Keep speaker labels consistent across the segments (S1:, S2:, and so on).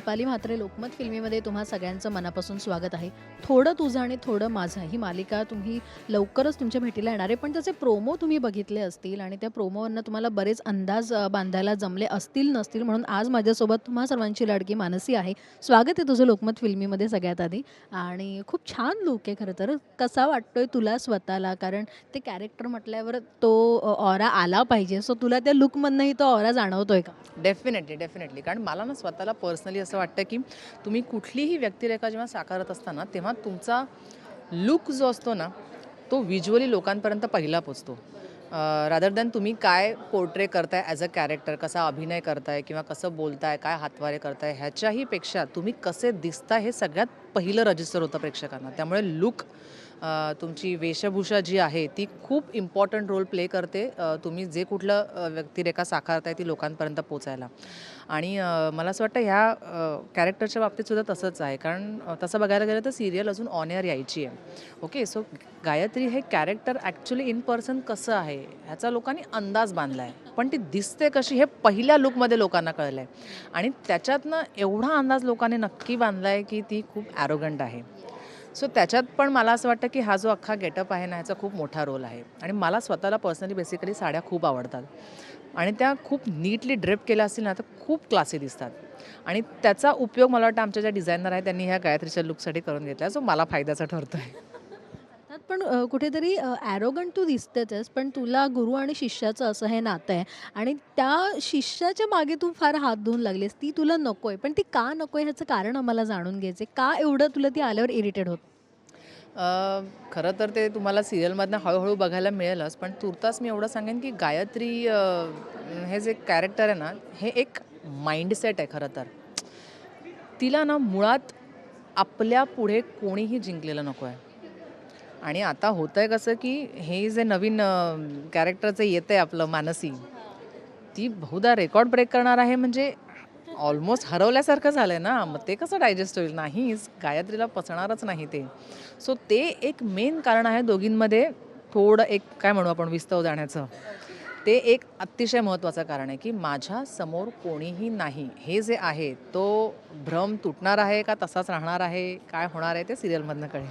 S1: दीपाली म्हात्रे लोकमत फिल्मीमध्ये तुम्हा सगळ्यांचं मनापासून स्वागत आहे. थोडं तुझं आणि थोडं माझं ही मालिका तुम्ही लवकरच तुमच्या भेटीला येणार आहे. पण त्याचे प्रोमो तुम्ही बघितले असतील आणि त्या प्रोमोवरनं तुम्हाला बरेच अंदाज बांधायला जमले असतील नसतील म्हणून आज माझ्यासोबत तुम्हा सर्वांची लाडकी मानसी आहे. स्वागत आहे तुझं लोकमत फिल्मीमध्ये सगळ्यात आधी. आणि खूप छान लुक आहे खरं तर. कसा वाटतोय तुला स्वतःला? कारण ते कॅरेक्टर म्हटल्यावर तो ऑरा आला पाहिजे. सो तुला त्या लुकमधनंही तो ऑरा जाणवतोय का?
S2: डेफिनेटली डेफिनेटली कारण मला ना स्वतःला पर्सनली असं वाटतं की तुम्ही कुठलीही व्यक्तिरेखा जेव्हा साकारत असताना तेव्हा तुमचा लुक जो असतो ना तो व्हिज्युअली लोकांपर्यंत पहिला पोचतो. रादर दॅन तुम्ही काय पोर्ट्रे करताय ॲज अ कॅरेक्टर कसा अभिनय करताय किंवा कसं बोलताय काय हातवारे करताय ह्याच्याही पेक्षा तुम्ही कसे दिसताय हे सगळ्यात पहिलं रजिस्टर होतं प्रेक्षकांना. त्यामुळे लुक तुमची वेशभूषा जी आहे ती खूप इम्पॉर्टंट रोल प्ले करते तुम्ही जे कुठलं व्यक्तिरेखा साकारताय ती लोकांपर्यंत पोचायला. आणि मला असं वाटतं ह्या कॅरेक्टरच्या बाबतीत सुद्धा तसंच आहे. कारण तसं बघायला गेलं तर सिरियल अजून ऑन एअर यायची आहे. ओके सो गायत्री हे कॅरेक्टर ॲक्च्युली इन पर्सन कसं आहे ह्याचा लोकांनी अंदाज बांधला आहे पण ती दिसते कशी हे पहिल्या लुकमध्ये लोकांना कळलं आहे आणि त्याच्यातनं एवढा अंदाज लोकांनी नक्की बांधला आहे की ती खूप ॲरोगंट आहे. सो त्याच्यात पण मला असं वाटतं की हा जो अख्खा गेटअप आहे ना ह्याचा खूप मोठा रोल आहे. आणि मला स्वतःला पर्सनली बेसिकली साड्या खूप आवडतात. आणि त्या खूप नीटली ड्रेप केल्या असतील ना तर खूप क्लासी दिसतात. आणि त्याचा उपयोग मला वाटतं आमच्या ज्या डिझायनर आहेत त्यांनी ह्या गायत्रीच्या लुकसाठी करून घेतला जो मला फायद्याचा ठरतो आहे
S1: पण कुठेतरी ॲरोगंट तू दिसतेच पण तुला गुरु आणि शिष्याचं असं हे नातं आहे. आणि त्या शिष्याच्या मागे तू फार हात धुवून लागलीस ती तुला नकोय. पण ती का नकोय ह्याचं कारण आम्हाला जाणून घ्यायचं का एवढं तुला ती आल्यावर इरिटेड होत?
S2: खरं तर ते तुम्हाला सिरियलमधनं हळूहळू बघायला मिळेलच. पण तुर्तास मी एवढं सांगेन की गायत्री हे जे कॅरेक्टर आहे ना हे एक माइंडसेट आहे खरं तर. तिला ना मुळात आपल्या पुढे कोणीही जिंकलेलं नको आहे आणि आता होतं आहे कसं की हे जे नवीन कॅरेक्टरचं येतं आहे आपलं मानसी ती बहुधा रेकॉर्ड ब्रेक करणार आहे म्हणजे ऑलमोस्ट हरवल्यासारखं झालं आहे ना. मग ते कसं डायजेस्ट होईल? नाहीच गायत्रीला पचणारच नाही ते. सो ते एक मेन कारण आहे दोघींमध्ये थोडं एक काय म्हणू आपण विस्तव जाण्याचं. ते एक अतिशय महत्त्वाचं कारण आहे की माझ्यासमोर कोणीही नाही. हे जे आहे तो भ्रम तुटणार आहे का तसाच राहणार आहे? काय होणार आहे ते सिरियलमधनं कळेल.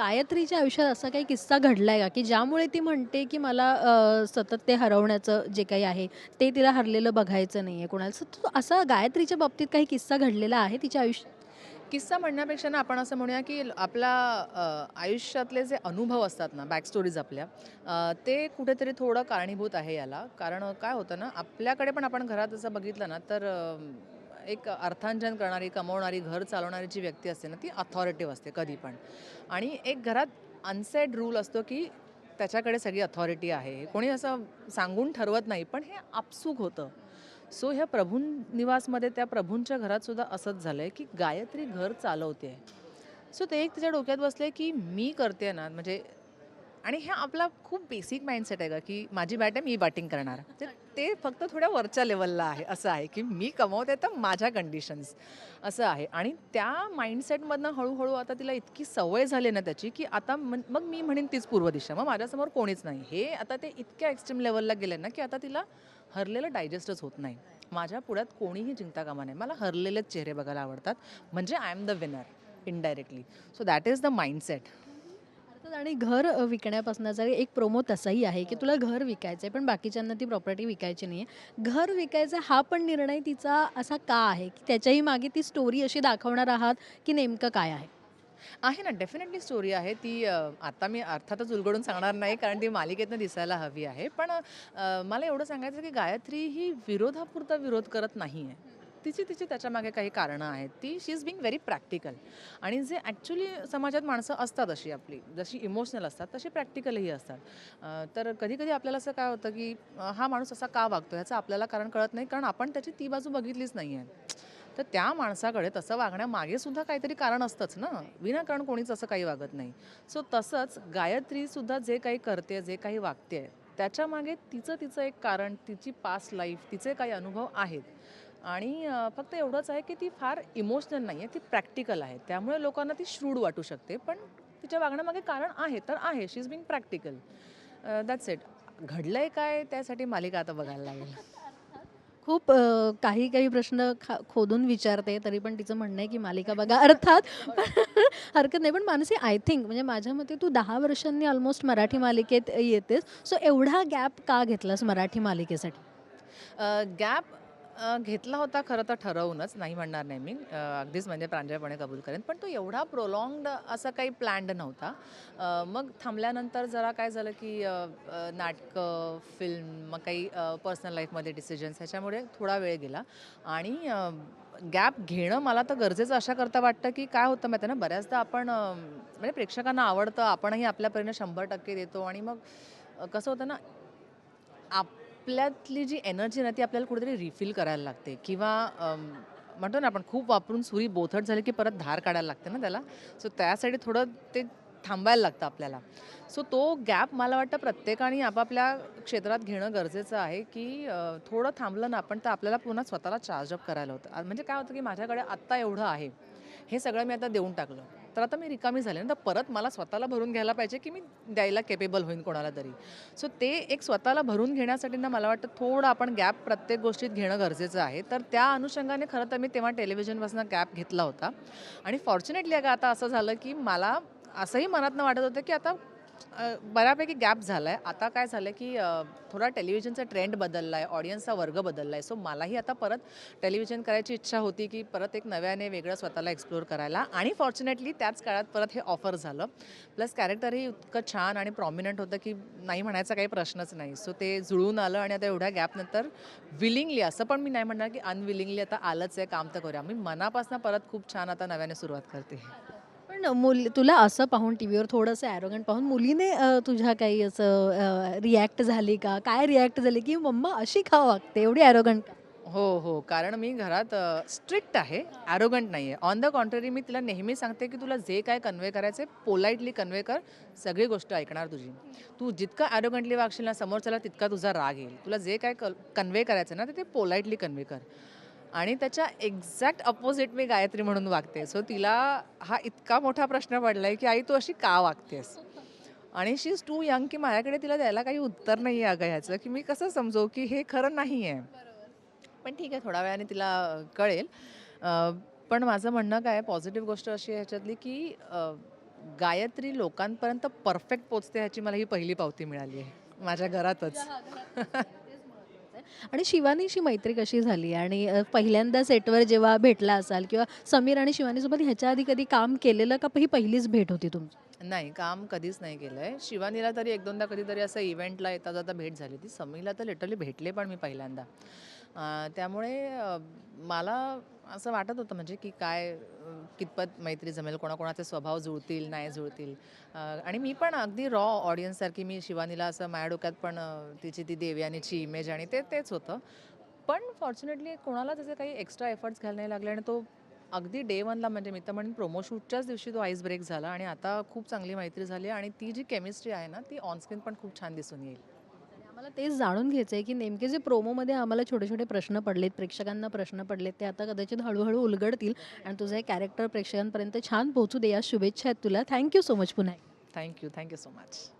S1: गायत्रीच्या आयुष्यात असा काही किस्सा घडलाय का? की ज्यामुळे ती म्हणते की मला अ, सतत ते हरवण्याचं जे काही आहे ते तिला हरलेलं बघायचं नाही आहे कोणाला. So, तो असा गायत्रीच्या बाबतीत काही किस्सा घडलेला आहे तिच्या आयुष्यात?
S2: किस्सा म्हणण्यापेक्षा ना आपण असं म्हणूया की आपला अ, आयुष्यातले जे अनुभव असतात ना बॅक स्टोरीज आपल्या अ, ते कुठेतरी थोडं कारणीभूत आहे याला. कारण काय होतं ना आपल्याकडे पण आपण घरात जसं बघितलं ना तर अ, एक अर्थांजन करणारी कमवणारी घर चालवणारी जी व्यक्ती असते ना ती अथॉरिटिव्ह असते कधी पण. आणि एक घरात अनसेड रूल असतो की त्याच्याकडे सगळी अथॉरिटी आहे. कोणी असं सांगून ठरवत नाही पण हे आपसूक होतं. सो ह्या प्रभूं निवासमध्ये त्या प्रभूंच्या घरातसुद्धा असंच झालं आहे की गायत्री घर चालवते सो ते एक तिच्या डोक्यात बसले की मी करते ना म्हणजे आणि हे आपला खूप बेसिक माइंडसेट आहे का की माझी बॅट आहे मी बॅटिंग करणार. तर ते फक्त थोड्या वरच्या लेवलला आहे असं आहे की मी कमवते तर माझ्या कंडिशन्स असं आहे. आणि त्या माइंडसेटमधनं हळूहळू आता तिला इतकी सवय झाली ना त्याची की आता मग मी म्हणेन तीच पूर्व दिशा. मग माझ्यासमोर कोणीच नाही. हे आता ते इतक्या एक्स्ट्रीम लेवलला गेले ना की आता तिला हरलेलं डायजेस्टच होत नाही. माझ्या पुढ्यात कोणीही जिंकता कामा नाही मला हरलेलेच चेहरे बघायला आवडतात. म्हणजे I am the winner indirectly so that is the mindset
S1: आणि घर विकण्यापासूनचा एक प्रोमो तसाही आहे की तुला घर विकायचं आहे पण बाकीच्यांना ती प्रॉपर्टी विकायची नाही आहे घर विकायचा हा पण निर्णय तिचा असा का आहे? की त्याच्याही मागे ती स्टोरी अशी दाखवणार आहात की नेमकं काय आहे?
S2: आहे ना डेफिनेटली स्टोरी आहे. ती आता मी अर्थातच उलगडून सांगणार नाही कारण ती मालिकेतनं दिसायला हवी आहे. पण मला एवढं सांगायचं की गायत्री ही विरोधापुरता विरोध करत नाही आहे तिची तिची त्याच्यामागे काही कारणं आहेत. ती she is being very practical आणि जे ॲक्च्युली समाजात माणसं असतात अशी आपली जशी इमोशनल असतात तशी प्रॅक्टिकलही असतात. तर कधीकधी आपल्याला असं काय होतं की हा माणूस असा का वागतो ह्याचं आपल्याला कारण कळत नाही कारण आपण त्याची ती बाजू बघितलीच नाही आहे. तर त्या माणसाकडे तसं वागण्यामागे सुद्धा काहीतरी कारण असतंच ना. विनाकारण कोणीच असं काही वागत नाही. सो तसंच गायत्रीसुद्धा जे काही करते जे काही वागते त्याच्यामागे तिचं तिचं एक कारण तिची पास्ट लाईफ तिचे काही अनुभव आहेत. आणि फक्त एवढंच आहे की ती फार इमोशनल नाही आहे ती प्रॅक्टिकल आहे. त्यामुळे लोकांना ती श्रूड वाटू शकते पण तिच्या वागण्यामागे कारण आहे तर आहे. She is being practical that's it घडलंय काय त्यासाठी मालिका आता बघायला लागेल.
S1: खूप काही काही प्रश्न खा खोदून विचारते तरी पण तिचं म्हणणं आहे की मालिका बघा अर्थात. हरकत नाही पण मानसी आय थिंक म्हणजे माझ्या मते तू दहा वर्षांनी ऑलमोस्ट मराठी मालिकेत येतेस सो एवढा गॅप का घेतलास मराठी मालिकेसाठी?
S2: गॅप घेतला होता खरं तर ठरवूनच नाही म्हणणार नाही मी. अ, अगदीच म्हणजे प्रांजळपणे कबूल करेन. पण तो एवढा प्रोलॉंगड असा काही प्लॅन्ड नव्हता. अ, मग थांबल्यानंतर जरा काय झालं की अ, अ, नाटकं फिल्म मग काही पर्सनल लाईफमध्ये डिसिजन्स ह्याच्यामुळे थोडा वेळ गेला. आणि गॅप घेणं मला तर गरजेचं अशा करता वाटतं की काय होतं माहिती आहे ना बऱ्याचदा आपण अ, म्हणजे प्रेक्षकांना आवडतं आपणही आपल्यापर्यंत शंभर टक्के देतो. आणि मग अ, कसं होतं ना आप आपल्यातली जी एनर्जी ना ती आपल्याला कुठेतरी रिफिल करायला लागते. किंवा म्हणतो ना आपण खूप वापरून सुरी बोथट झाली की परत धार काढायला लागते ना त्याला. सो त्यासाठी थोडं ते थांबायला लागतं आपल्याला. सो तो गॅप मला वाटतं प्रत्येकाने आपापल्या क्षेत्रात घेणं गरजेचं आहे की थोडं थांबलं ना आपण तर आपल्याला पुन्हा स्वतःला चार्जअप करायला होतं. म्हणजे काय होतं की माझ्याकडे आत्ता एवढं आहे. हे सगळं मी आता देऊन टाकलं. तर आता मी रिकामी झाले ना तर परत मला स्वतःला भरून घ्यायला पाहिजे की मी द्यायला केपेबल होईन कोणाला तरी. सो ते एक स्वतःला भरून घेण्यासाठी ना मला वाटतं थोडं आपण गॅप प्रत्येक गोष्टीत घेणं गरजेचं आहे. तर त्या अनुषंगाने खरं तर मी तेव्हा टेलिव्हिजनपासून गॅप घेतला होता. आणि फॉर्च्युनेटली अगं आता असं झालं की मला असंही मनातनं वाटत होतं की आता बऱ्यापैकी गॅप झाला आहे आता काय झालं की थोडा टेलिव्हिजनचा ट्रेंड बदलला आहे ऑडियन्सचा वर्ग बदलला आहे सो मलाही आता परत टेलिव्हिजन करायची इच्छा होती की परत एक नव्याने वेगळं स्वतःला एक्सप्लोर करायला. आणि फॉर्च्युनेटली त्याच काळात परत हे ऑफर झालं. प्लस कॅरेक्टरही इतकं छान आणि प्रॉमिनंट होतं की नाही म्हणायचा काही प्रश्नच नाही. सो ते जुळून आलं आणि आता एवढ्या गॅपनंतर विलिंगली असं पण मी नाही म्हणणार की अनविलिंगली आता आलंच आहे काम तर करूया. मी मनापासून परत खूप छान आता नव्याने सुरुवात करते.
S1: पण मुल तुला असं पाहून टी व्हीवर थोडंसं ॲरोगंट पाहून मुलीने अ, तुझ्या काही असं रिॲक्ट झाली का? काय रिॲक्ट झाली? की मम्मा अशी का वागते. एवढी ॲरोगंट का?
S2: हो हो. कारण मी घरात स्ट्रिक्ट आहे. ॲरोगंट नाही आहे ऑन द कॉन्ट्ररी मी तिला नेहमी सांगते की तुला जे काय कन्वे करायचं आहे पोलाइटली कन्वे कर. सगळी गोष्ट ऐकणार तुझी. तू जितका ॲरोगंटली वागशील ना समोरच्याला तितका तुझा राग येईल. तुला जे काय कन्वे करायचं आहे ना ते ते पोलाइटली कन्वे कर. आणि त्याच्या एक्झॅक्ट अपोजिट मी गायत्री म्हणून वागते. सो तिला हा इतका मोठा प्रश्न पडला आहे की आई तू अशी का वागतेस? आणि शी इज टू यंग की माझ्याकडे तिला द्यायला काही उत्तर नाही आहे अगं ह्याचं की मी कसं समजू की हे खरं नाही आहे पण ठीक आहे थोड्या वेळाने तिला कळेल. पण माझं म्हणणं काय पॉझिटिव्ह गोष्ट अशी आहे ह्याच्यातली की गायत्री लोकांपर्यंत परफेक्ट पोचते ह्याची मला ही पहिली पावती मिळाली आहे. माझ्या घरातच.
S1: आणि शिवानीशी मैत्री कशी झाली? आणि पहिल्यांदा सेटवर जेव्हा भेटला असाल किंवा समीर आणि शिवानीसोबत ह्याच्या आधी कधी काम केलेलं का ही पहिलीच भेट होती तुमची?
S2: नाही काम कधीच नाही केलं आहे शिवानीला तरी एक दोनदा कधीतरी असं इव्हेंटला येता जाता भेट झाली ती समीला तर लिटरली भेटले पण मी पहिल्यांदा. त्यामुळे मला असं वाटत होतं म्हणजे की काय कितपत मैत्री जमेल कोणाकोणाचे स्वभाव जुळतील नाही जुळतील. आणि मी पण अगदी रॉ ऑडियन्ससारखी मी शिवानीला असं माया डोक्यात पण तिची ती देवयानीची इमेज आणि ते तेच होतं. पण फॉर्च्युनेटली कोणाला त्याचे काही एक्स्ट्रा एफर्ट्स घ्यायला नाही लागले आणि तो अगदी डे वनला म्हणजे मी तर म्हणेन प्रोमो शूटच्याच दिवशी तो आईस ब्रेक झाला आणि आता खूप चांगली मैत्री झाली आणि ती जी केमिस्ट्री आहे ना ती ऑनस्क्रीन पण खूप छान दिसून येईल.
S1: मला आम्हाला तेच जाणून घ्यायचं आहे की नेमके जे प्रोमोमध्ये आम्हाला छोटे छोटे प्रश्न पडलेत प्रेक्षकांना प्रश्न पडलेत ते आता कदाचित हळूहळू उलगडतील आणि तुझं हे कॅरेक्टर प्रेक्षकांपर्यंत छान पोहोचू दे या शुभेच्छा आहेत तुला. थँक्यू सो मच पुन्हा
S2: thank you thank you so much